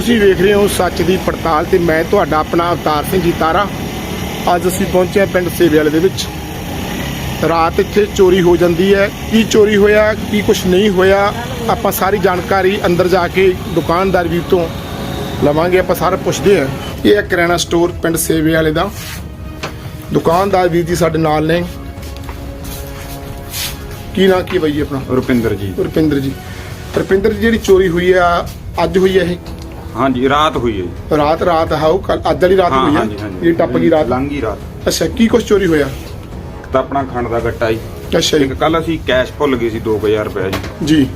ਤੁਸੀਂ ਵੇਖ ਰਹੇ ਹੋ ਸੱਚ ਦੀ ਪੜਤਾਲ ਤੇ ਮੈਂ ਤੁਹਾਡਾ ਆਪਣਾ ਅਵਤਾਰ ਸਿੰਘ ਜੀ ਤਾਰਾ। ਅੱਜ ਅਸੀਂ ਪਹੁੰਚੇ ਹਾਂ ਪਿੰਡ ਸੇਵੇ ਵਾਲੇ ਦੇ ਵਿੱਚ। ਰਾਤ ਇੱਥੇ ਚੋਰੀ ਹੋ ਜਾਂਦੀ ਹੈ। ਕੀ ਚੋਰੀ ਹੋਇਆ ਕੀ ਕੁਝ ਨਹੀਂ ਹੋਇਆ ਆਪਾਂ ਸਾਰੀ ਜਾਣਕਾਰੀ ਅੰਦਰ ਜਾ ਕੇ ਦੁਕਾਨਦਾਰ ਵੀ ਤੋਂ ਲਵਾਂਗੇ। ਆਪਾਂ ਸਾਰਾ ਪੁੱਛਦੇ ਹਾਂ। ਇਹ ਹੈ ਕਿਰਾਣਾ ਸਟੋਰ ਪਿੰਡ ਸੇਵੇ ਵਾਲੇ ਦਾ। ਦੁਕਾਨਦਾਰ ਵੀਰ ਜੀ ਸਾਡੇ ਨਾਲ ਨੇ। ਕੀ ਨਾਂ ਕੀ ਬਈ ਆਪਣਾ? ਰੁਪਿੰਦਰ ਜੀ। ਰੁਪਿੰਦਰ ਜੀ। ਰੁਪਿੰਦਰ ਜੀ ਜਿਹੜੀ ਚੋਰੀ ਹੋਈ ਆ ਅੱਜ ਹੋਈ ਹੈ ਇਹ? ਹਾਂਜੀ ਰਾਤ ਹੋਈ ਹੈ ਜੀ। ਰਾਤ ਰਾਤ ਹਾਉ ਕੱਲ ਅੱਜ ਵਾਲੀ ਰਾਤ ਹਾਂ ਹੋਈ ਹਾਂਜੀ ਇਹ ਟੱਪ ਗਈ ਰਾਤ? ਲੰਘੀ ਰਾਤ। ਅੱਛਾ ਕੀ ਕੁਛ ਚੋਰੀ ਹੋਇਆ? ਤਾਂ ਆਪਣਾ ਖੰਡ ਦਾ ਗੱਟਾ ਜੀ। ਅੱਛਾ ਜੀ। ਇੱਕ ਕੱਲ ਅਸੀਂ ਕੈਸ਼ ਭੁੱਲ ਗਏ ਸੀ 2000 ਰੁਪਏ ਜੀ। ਜੀ।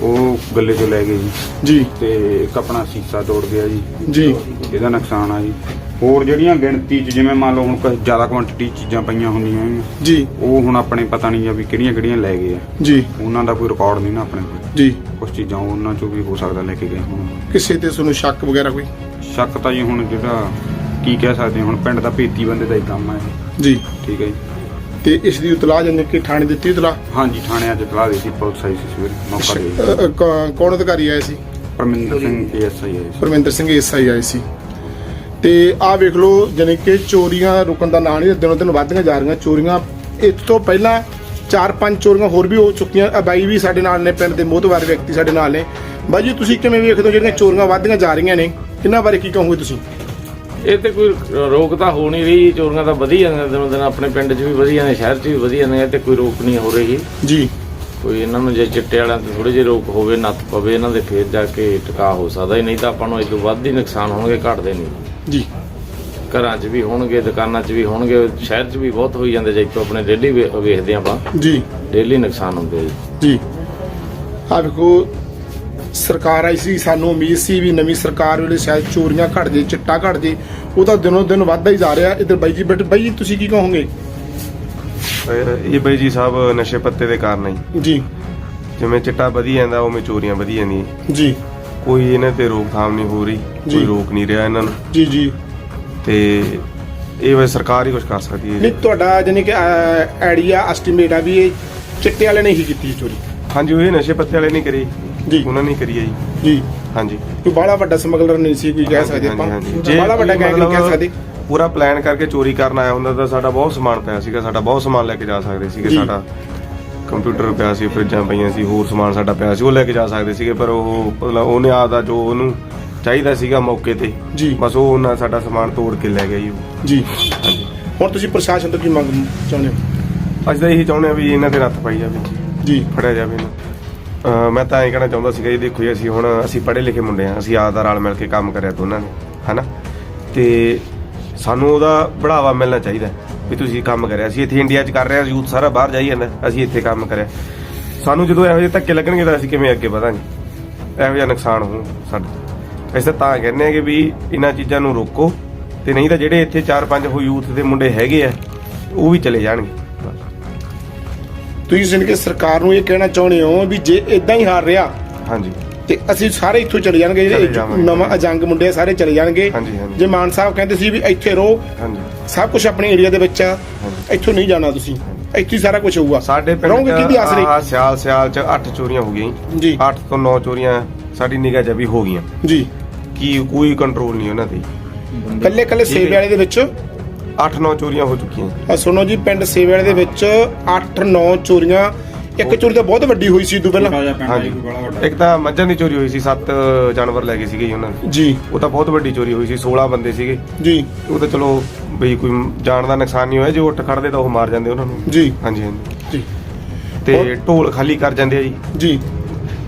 ਉਹ ਗੱਲੇ ਚੋਂ ਲੈ ਗਏ ਜੀ। ਜੀ। ਤੇ ਇੱਕ ਆਪਣਾ ਸੀਸਾ ਤੋੜ ਗਿਆ ਜੀ। ਜੀ। ਇਹਦਾ ਨੁਕਸਾਨ ਆ ਜੀ। ਹੋਰ ਜਿਹੜੀਆਂ ਗਿਣਤੀ ਚ ਜਿਵੇਂ ਮੰਨ ਲਓ ਹੁਣ ਕੁਝ ਜ਼ਿਆਦਾ ਕੁਆਂਟੀਟੀ ਚੀਜ਼ਾਂ ਪਈਆਂ ਹੁੰਦੀਆਂ ਹੈਗੀਆਂ, ਜੀ। ਉਹ ਹੁਣ ਆਪਣੇ ਪਤਾ ਨਹੀਂ ਆ ਵੀ ਕਿਹੜੀਆਂ ਕਿਹੜੀਆਂ ਲੈ ਗਏ ਆ। ਜੀ। ਉਹਨਾਂ ਦਾ ਕੋਈ ਰਿਕਾਰਡ ਨਹੀਂ ਨਾ ਆਪਣੇ ਕੋਲ। ਜੀ। ਕੁਝ ਚੀਜ਼ਾਂ ਉਹਨਾਂ ਚੋਂ ਵੀ ਹੋ ਸਕਦਾ ਲੈ ਕੇ ਗਏ ਹੁਣ। ਕਿਸੇ ਤੇ ਤੁਹਾਨੂੰ ਸ਼ੱਕ ਵਗੈਰਾ ਕੋਈ? ਸ਼ੱਕ ਤਾਂ ਜੀ ਹੁਣ ਜਿਹੜਾ ਕੀ ਕਹਿ ਸਕਦੇ ਹਾਂ, ਹੁਣ ਪਿੰਡ ਦਾ ਭੇਤੀ ਬੰਦੇ ਦਾ ਹੀ ਕੰਮ ਆ ਇਹ। ਜੀ। ਠੀਕ ਹੈ ਜੀ। ਤੇ ਇਸ ਦੀ ਇਤਲਾਹ ਜਨ ਕਿ ਥਾਣੇ ਦਿੱਤੀ ਇਤਲਾਹ? ਹਾਂਜੀ ਥਾਣੇ ਅੱਜ ਤਲਾ ਦਿੱਤੀ ਪੁਲਿਸ ਆਈ ਸੀ ਸਵੇਰੇ ਮੌਕਾ ਦੇ ਅ, ਅ, ਕੌ- ਕੌਣ ਅਧਿਕਾਰੀ ਆਏ ਸੀ? ਪਰਮਿੰਦਰ ਸਿੰਘ ਏਐਸਆਈ ਆਈ ਸੀ। ਪਰਮਿੰਦਰ ਸਿੰਘ ਐਸਆਈ ਆਏ ਸੀ। ਤੇ ਆਹ ਵੇਖ ਲਓ ਜਾਣੀ ਕਿ ਚੋਰੀਆਂ ਰੁਕਣ ਦਾ ਨਾਂ ਨਹੀਂ ਦਿਨੋਂ ਦਿਨ ਵੱਧਦੀਆਂ ਜਾ ਰਹੀਆਂ। ਚੋਰੀਆਂ ਇਸ ਤੋਂ ਪਹਿਲਾਂ ਚਾਰ ਪੰਜ ਚੋਰੀਆਂ ਹੋਰ ਵੀ ਹੋ ਚੁੱਕੀਆਂ। ਆ ਬਾਈ ਵੀ ਸਾਡੇ ਨਾਲ ਨੇ ਪਿੰਡ ਦੇ ਮੋਹਤਵਾਰ ਵਿਅਕਤੀ ਸਾਡੇ ਨਾਲ ਨੇ। ਬਾਈ ਜੀ ਤੁਸੀਂ ਕਿਵੇਂ ਵੇਖਦੇ ਹੋ ਜਿਹੜੀਆਂ ਚੋਰੀਆਂ ਵੱਧਦੀਆਂ ਜਾ ਰਹੀਆਂ ਨੇ? ਇਹਨਾਂ ਬਾਰੇ ਕੀ ਕਹੋਗੇ ਤੁਸੀਂ? ਇਹ ਤੇ ਕੋਈ ਰੋਕ ਤਾਂ ਹੋ ਨਹੀਂ ਰਹੀ। ਚੋਰੀਆਂ ਤਾਂ ਵਧੀ ਜਾਂਦੀਆਂ ਦਿਨੋਂ ਦਿਨ। ਆਪਣੇ ਪਿੰਡ 'ਚ ਵੀ ਵਧੀਆ ਨੇ ਸ਼ਹਿਰ 'ਚ ਵੀ ਵਧੀਆ ਨੇ। ਇਹ ਤੇ ਕੋਈ ਰੋਕ ਨਹੀਂ ਹੋ ਰਹੀ। ਜੀ। ਕੋਈ ਇਹਨਾਂ ਨੂੰ ਜੇ ਚਿੱਟੇ ਵਾਲਿਆਂ ਤੇ ਥੋੜੀ ਜਿਹੀ ਰੋਕ ਹੋਵੇ ਨੱਥ ਪਵੇ ਇਹਨਾਂ ਦੇ ਫੇਰ ਜਾ ਕੇ ਟਿਕਾ ਹੋ ਸਕਦਾ। ਨਹੀਂ ਤਾਂ ਆਪਾਂ ਨੂੰ ਇਸ ਤੋਂ ਵੱਧ ਹੀ ਨੁਕਸਾਨ ਹੋਣਗੇ ਘਟਦੇ ਨਹੀਂ। ਜੀ। ਘਰਾਂ 'ਚ ਵੀ ਹੋਣਗੇ ਦੁਕਾਨਾਂ 'ਚ ਵੀ ਹੋਣਗੇ ਸ਼ਹਿਰ 'ਚ ਵੀ ਬਹੁਤ ਹੋਈ ਜਾਂਦੇ ਜੇ ਇੱਥੋਂ ਆਪਣੇ ਡੇਲੀ ਵੇਖਦੇ ਆਪਾਂ। ਜੀ। ਡੇਲੀ ਨੁਕਸਾਨ ਹੁੰਦੇ ਆ ਜੀ। ਜੀ। ਆ ਵੇਖੋ ਸਰਕਾਰ ਆਈ ਸੀ ਸਾਨੂੰ ਉਮੀਦ ਸੀ ਵੀ ਨਵੀਂ ਸਰਕਾਰ ਵੇਲੇ ਸ਼ਾਇਦ ਚੋਰੀਆਂ ਘਟ ਜੇ ਚਿੱਟਾ ਘਟ ਜੇ ਉਹ ਤਾਂ ਦਿਨੋਂ ਦਿਨ ਵੱਧਦਾ ਹੀ ਜਾ ਰਿਹਾ। ਇਧਰ ਬਾਈ ਜੀ ਬਟ ਬਾਈ ਜੀ ਤੁਸੀਂ ਕੀ ਕਹੋਗੇ? ਇਹ ਬਈ ਜੀ ਸਾਹਿਬ ਨਸ਼ੇ ਪੱਤੇ ਦੇ ਕਾਰਨ ਹੀ ਜੀ। ਜਿਵੇਂ ਚਿੱਟਾ ਵਧੀ ਜਾਂਦਾ ਉਵੇਂ ਚੋਰੀਆਂ ਵਧੀ ਜਾਂਦੀਆਂ। ਜੀ। ਕੋਈ ਇਹਨਾਂ ਤੇ ਰੋਕਥਾਮ ਨਹੀਂ ਹੋ ਰਹੀ। ਕੋਈ ਰੋਕ ਨਹੀਂ ਰਿਹਾ ਇਹਨਾਂ ਨੂੰ। ਜੀ ਜੀ। ਤੇ ਇਹ ਵੇ ਸਰਕਾਰ ਹੀ ਕੁਝ ਕਰ ਸਕਦੀ ਹੈ ਨਹੀਂ ਤੁਹਾਡਾ ਜਾਨੀ ਕਿ ਆਈਡੀਆ ਐਸਟੀਮੇਟ ਆ ਵੀ ਇਹ ਚਿੱਟੇ ਵਾਲੇ ਨੇ ਹੀ ਕੀਤੀ ਚੋਰੀ। ਹਾਂਜੀ ਉਹ ਇਹ ਨਸ਼ੇ ਪੱਤੇ ਵਾਲੇ ਨਹੀਂ ਕਰੀ। ਜੀ। ਉਹਨਾਂ ਨੇ ਕਰੀ ਹੈ ਜੀ। ਜੀ। ਹਾਂਜੀ। ਕੋਈ ਬਾਹਲਾ ਵੱਡਾ ਸਮਗਲਰ ਨਹੀਂ ਸੀ ਕੋਈ ਕਹਿ ਸਕਦੇ ਆਪਾਂ। ਬਾਹਲਾ ਵੱਡਾ ਕੋਈ ਗੈਂਗ ਨਹੀਂ ਕਹਿ ਸਕਦੇ। ਪੂਰਾ ਪਲਾਨ ਕਰਕੇ ਚੋਰੀ ਕਰਨ ਆਇਆ ਹੁੰਦਾ ਤਾਂ ਸਾਡਾ ਬਹੁਤ ਸਮਾਨ ਪਿਆ ਸੀਗਾ ਸਾਡਾ ਬਹੁਤ ਸਮਾਨ ਲੈ ਕੇ ਜਾ ਸਕਦੇ ਸੀਗੇ। ਸਾਡਾ। ਕੰਪਿਊਟਰ ਪਿਆ ਸੀ ਫਰਿੱਜਾਂ ਪਈਆਂ ਸੀ ਹੋਰ ਸਮਾਨ ਸਾਡਾ ਪਿਆ ਸੀ ਉਹ ਲੈ ਕੇ ਜਾ ਸਕਦੇ ਸੀਗੇ ਪਰ ਉਹ ਮਤਲਬ ਉਹਨੇ ਆਦਾ ਜੋ ਉਹਨੂੰ ਚਾਹੀਦਾ ਸੀਗਾ ਮੌਕੇ ਤੇ ਜੀ। ਬਸ ਉਹ ਉਹਨਾਂ ਸਾਡਾ ਸਮਾਨ ਤੋੜ ਕੇ ਲੈ ਗਿਆ ਜੀ। ਉਹ। ਜੀ। ਹੁਣ ਤੁਸੀਂ ਪ੍ਰਸ਼ਾਸਨ ਤੋਂ ਕੀ ਮੰਗ ਚਾਹੁੰਦੇ ਹੋ? ਅਸੀਂ ਤਾਂ ਇਹੀ ਚਾਹੁੰਦੇ ਆ ਵੀ ਇਹਨਾਂ ਤੇ ਨੱਥ ਪਾਈ ਜਾਵੇ ਜੀ। ਫੜਿਆ ਜਾਵੇ ਇਹਨੂੰ। ਅਹ ਮੈਂ ਤਾਂ ਇਹ ਕਹਿਣਾ ਚਾਹੁੰਦਾ ਸੀਗਾ ਜੀ ਦੇਖੋ ਜੀ ਅਸੀਂ ਹੁਣ ਅਸੀਂ ਪੜ੍ਹੇ ਲਿਖੇ ਮੁੰਡੇ ਆ ਅਸੀਂ ਆਪ ਦਾ ਰਲ ਮਿਲ ਕੇ ਕੰਮ ਕਰਿਆ ਦੋਨਾਂ ਨੇ ਹਨਾ? ਤੇ ਸਾਨੂੰ ਉਹਦਾ ਬੜਾਵਾ ਮਿਲਣਾ ਚਾਹੀਦਾ। ਹੈ ਵੀ ਤੁਸੀਂ ਕੰਮ ਕਰਿਆ ਅਸੀਂ ਇੱਥੇ ਇੰਡੀਆ 'ਚ ਕਰ ਰਹੇ ਯੂਥ ਸਾਰਾ ਬਾਹਰ ਜਾਈ ਜਾਂਦਾ। ਅਸੀਂ ਇੱਥੇ ਕੰਮ ਕਰਿਆ। ਸਾਨੂੰ ਜਦੋਂ ਇਹੋ ਜਿਹੇ ਧੱਕੇ ਲੱਗਣਗੇ ਤਾਂ ਅਸੀਂ ਕਿਵੇਂ ਅੱਗੇ ਵਧਾਂਗੇ? ਇਹੋ ਜਿਹਾ ਨੁਕਸਾਨ ਹੋ ਸਾਡਾ। ਅਸੀਂ ਤਾਂ ਕਹਿੰਦੇ ਆ ਕਿ ਵੀ ਇਹਨਾਂ ਚੀਜ਼ਾਂ ਨੂੰ ਰੋਕੋ ਤੇ ਨਹੀਂ ਤਾਂ ਜਿਹੜੇ ਇੱਥੇ 4-5 ਹੋ ਯੂਥ ਦੇ ਮੁੰਡੇ ਹੈਗੇ ਆ ਉਹ ਵੀ ਚਲੇ ਜਾਣਗੇ। ਤੁਸੀਂ ਕਿ ਸਰਕਾਰ ਨੂੰ ਇਹ ਕਹਿਣਾ ਚਾਹੁੰਦੇ ਹੋ ਵੀ ਜੇ ਇਦਾਂ ਹੀ ਹਾਰ ਰਿਹਾ ਹਾਂਜੀ। ਤੇ ਅਸੀਂ ਸਾਰੇ ਇੱਥੋਂ ਚਲੇ ਜਾਣਗੇ ਚਲੇ ਜਿਹੜੇ ਜਾਵਾਂਗੇ। ਨਵਾਂ ਅਜੰਗ ਮੁੰਡੇ ਆ, ਸਾਰੇ ਚਲੇ ਜਾਣਗੇ। ਹਾਂਜੀ, ਹਾਂਜੀ। ਜੇ ਮਾਨ ਸਾਹਿਬ ਕਹਿੰਦੇ ਸੀ ਵੀ ਇੱਥੇ ਰਹੋ ਹਾਂਜੀ। ਸਭ ਕੁਝ ਆਪਣੇ ਏਰੀਆ ਦੇ ਵਿੱਚ ਆ। ਇੱਥੋਂ ਨਹੀਂ ਜਾਣਾ ਤੁਸੀਂ। ਇੱਥੇ ਹੀ ਸਾਰਾ ਕੁਝ ਹੋਊਗਾ। ਸਾਡੇ ਪਿੰਡ ਰਹੋਗੇ ਕਿਹਦੀ ਆਸਰੇ ਆਹ ਸਿਆਲ ਸਿਆਲ ਚ 8 ਚੋਰੀਆਂ ਹੋ ਗਈਆਂ ਜੀ। 8 ਤੋਂ 9 ਚੋਰੀਆਂ ਸਾਡੀ ਨਿਗਾਹ 'ਚ ਵੀ ਹੋ ਗਈਆਂ। ਜੀ। ਕੀ ਕੋਈ ਕੰਟਰੋਲ ਨਹੀਂ ਉਹਨਾਂ ਤੇ ਕੱਲੇ ਕੱਲੇ ਠੀਕ ਹੈ। ਸੇਵੇ ਵਾਲੇ ਦੇ ਵਿੱਚ? 8-9 ਚੋਰੀਆਂ ਹੋ ਚੁੱਕੀਆਂ। ਆ ਸੁਣੋ ਜੀ ਪਿੰਡ ਸੇਵੇ ਵਾਲੇ ਦੇ ਵਿੱਚ 8-9 ਚੋਰੀਆਂ ਇੱਕ ਚੋਰੀ ਤਾਂ ਬਹੁਤ ਵੱਡੀ ਹੋਈ ਸੀ ਇਹ ਤੋਂ ਪਹਿਲਾਂ ਹਾਂਜੀ। ਇੱਕ ਤਾਂ ਮੱਝਾਂ ਦੀ ਚੋਰੀ ਹੋਈ ਸੀ 7 ਜਾਨਵਰ ਲੈ ਗਏ ਸੀਗੇ ਜੀ ਉਹਨਾਂ ਨੇ ਜੀ। ਉਹ ਤਾਂ ਬਹੁਤ ਵੱਡੀ ਚੋਰੀ ਹੋਈ ਸੀ 16 ਬੰਦੇ ਸੀਗੇ। ਜੀ। ਉਹ ਤਾਂ ਚਲੋ ਬਈ ਕੋਈ ਜਾਨ ਦਾ ਨੁਕਸਾਨ ਨਹੀਂ ਹੋਇਆ ਜੇ ਉੱਠ ਖੜਦੇ ਤਾਂ ਉਹ ਮਾਰ ਜਾਂਦੇ ਉਹਨਾਂ ਨੂੰ। ਜੀ। ਹਾਂਜੀ ਹਾਂਜੀ। ਜੀ। ਤੇ ਢੋਲ ਖਾਲੀ ਕਰ ਜਾਂਦੇ ਆ ਜੀ। ਜੀ।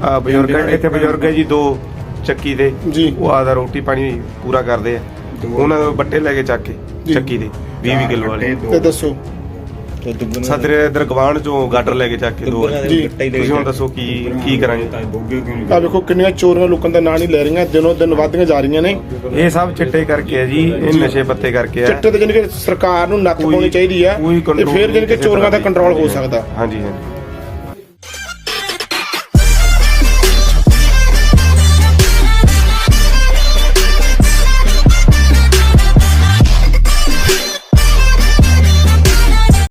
ਆ ਬਜ਼ੁਰਗ ਇੱਥੇ ਬਜ਼ੁਰਗ ਹੈ ਜੀ ਦੋ ਚੱਕੀ ਦੇ। ਜੀ। ਉਹ ਆਦਾ ਰੋਟੀ ਪਾਣੀ ਪੂਰਾ ਕਰਦੇ ਆ। ਉਹਨਾਂ ਦੇ ਬੱਟੇ ਲੈ ਕੇ ਚੱਕ ਕੇ ਜੀ। ਚੱਕੀ ਦੇ 20 20 ਕਿਲੋ ਵਾਲੇ। ਤੇ ਦੱਸੋ। ਸਦਰੇ ਇਧਰ ਗਵਾਂਢ ਚੋਂ ਗਾਡਰ ਲੈ ਕੇ ਚੱਕ ਕੇ ਦੋ ਜੀ ਤੁਸੀਂ ਹੁਣ ਦੱਸੋ ਕੀ ਕੀ ਕਰਾਂਗੇ? ਆ ਵੇਖੋ ਕਿੰਨੀਆਂ ਚੋਰੀਆਂ ਲੋਕਾਂ ਦਾ ਨਾਂ ਨਹੀਂ ਲੈ ਰਹੀਆਂ ਦਿਨੋਂ ਦਿਨ ਵੱਧਦੀਆਂ ਜਾ ਰਹੀਆਂ ਨੇ। ਇਹ ਸਭ ਚਿੱਟੇ ਕਰਕੇ ਆ ਜੀ ਇਹ ਨਸ਼ੇ ਪੱਤੇ ਕਰਕੇ ਆ। ਚਿੱਟੇ ਤੇ ਜਾਣੀ ਕਿ ਸਰਕਾਰ ਨੂੰ ਨੱਥ ਕੋਈ- ਪਾਉਣੀ ਚਾਹੀਦੀ ਆ ਕੋਈ ਤੇ control ਫਿਰ ਜਾਣੀ ਕਿ ਕਿਸੇ ਚੋਰੀਆਂ ਦਾ ਤਰ੍ਹਾਂ ਕੰਟਰੋਲ ਹੋ। ਸਕਦਾ। ਹਾਂਜੀ ਹਾਂਜੀ।